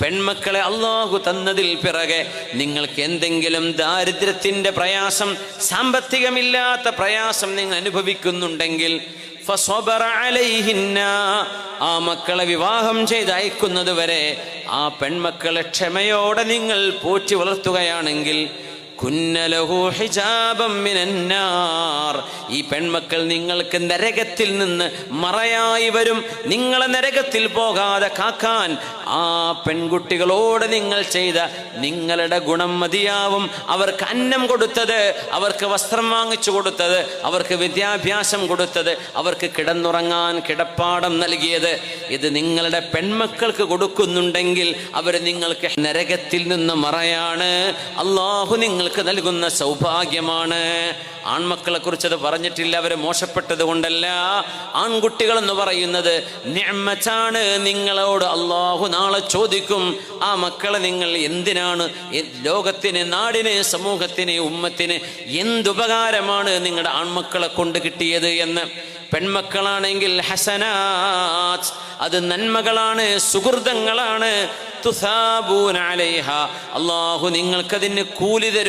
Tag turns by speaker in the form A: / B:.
A: പെൺമക്കളെ അള്ളാഹു തന്നതിൽ പിറകെ നിങ്ങൾക്ക് എന്തെങ്കിലും ദാരിദ്ര്യത്തിന്റെ പ്രയാസം സാമ്പത്തികമില്ലാത്ത പ്രയാസം നിങ്ങൾ അനുഭവിക്കുന്നുണ്ടെങ്കിൽ ആ മക്കളെ വിവാഹം ചെയ്ത് അയക്കുന്നത് വരെ ആ പെൺമക്കളെ ക്ഷമയോടെ നിങ്ങൾ പോറ്റി വളർത്തുകയാണെങ്കിൽ കുന്നലഹു ഹിജാബം മിനന്നാർ. ഈ പെൺമക്കൾ നിങ്ങൾക്ക് നരകത്തിൽ നിന്ന് മറയായി വരും. നിങ്ങളെ നരകത്തിൽ പോകാതെ കാക്കാൻ ആ പെൺകുട്ടികളോട് നിങ്ങൾ ചെയ്ത നിങ്ങളുടെ ഗുണം മതിയാവും. അവർക്ക് അന്നം കൊടുത്തത് അവർക്ക് വസ്ത്രം വാങ്ങിച്ചു കൊടുത്തത് അവർക്ക് വിദ്യാഭ്യാസം കൊടുത്തത് അവർക്ക് കിടന്നുറങ്ങാൻ കിടപ്പാടം നൽകിയത്. ഇത് നിങ്ങളുടെ പെൺമക്കൾക്ക് കൊടുക്കുന്നുണ്ടെങ്കിൽ അവർ നിങ്ങൾക്ക് നരകത്തിൽ നിന്ന് മറയാണ്. അള്ളാഹു നിങ്ങൾക്ക് നൽകുന്ന സൗഭാഗ്യമാണ്. ആൺമക്കളെ കുറിച്ച് അത് പറഞ്ഞിട്ടില്ല അവരെ മോശപ്പെട്ടത് കൊണ്ടല്ല. ആൺകുട്ടികൾ എന്ന് പറയുന്നത് നിങ്ങളോട് അള്ളാഹു നാളെ ചോദിക്കും ആ മക്കളെ നിങ്ങൾ എന്തിനാണ്? ലോകത്തിന് നാടിന് സമൂഹത്തിന് ഉമ്മത്തിന് എന്തുപകാരമാണ് നിങ്ങളുടെ ആൺമക്കളെ കൊണ്ട് കിട്ടിയത്? എന്ന്. പെൺമക്കളാണെങ്കിൽ ഹസനാത് അത് നന്മകളാണ് സുഹൃതങ്ങളാണ്. അള്ളാഹു നിങ്ങൾക്കതിന് കൂലി തരും.